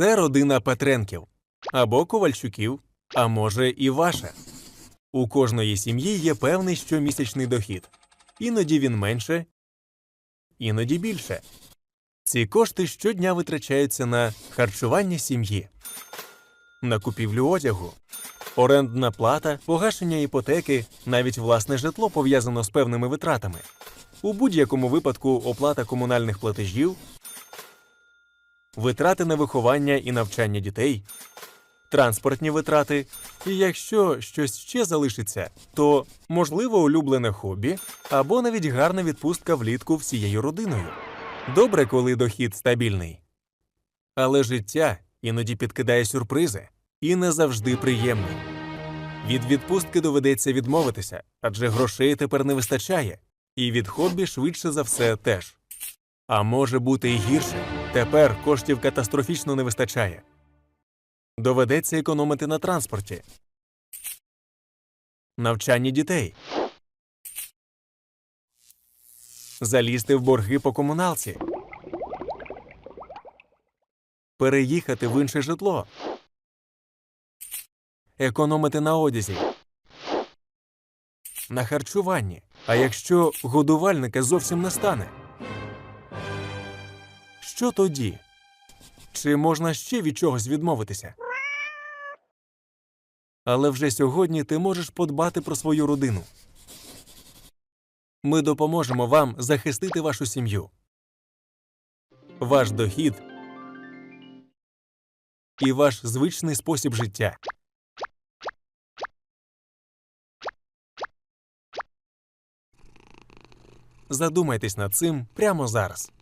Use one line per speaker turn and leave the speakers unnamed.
Це родина Петренків або Ковальчуків, а може і ваша. У кожної сім'ї є певний щомісячний дохід. Іноді він менше, іноді більше. Ці кошти щодня витрачаються на харчування сім'ї, на купівлю одягу, орендна плата, погашення іпотеки, навіть власне житло пов'язано з певними витратами. У будь-якому випадку оплата комунальних платежів, витрати на виховання і навчання дітей, транспортні витрати. І якщо щось ще залишиться, то можливо улюблене хобі або навіть гарна відпустка влітку всією родиною. Добре, коли дохід стабільний. Але життя іноді підкидає сюрпризи і не завжди приємні. Від відпустки доведеться відмовитися, адже грошей тепер не вистачає, і від хобі швидше за все теж. А може бути і гірше. Тепер коштів катастрофічно не вистачає. Доведеться економити на транспорті, навчанні дітей, залізти в борги по комуналці, переїхати в інше житло, економити на одязі, на харчуванні. А якщо годувальника зовсім не стане? Що тоді? Чи можна ще від чогось відмовитися? Але вже сьогодні ти можеш подбати про свою родину. Ми допоможемо вам захистити вашу сім'ю, ваш дохід і ваш звичний спосіб життя. Задумайтесь над цим прямо зараз.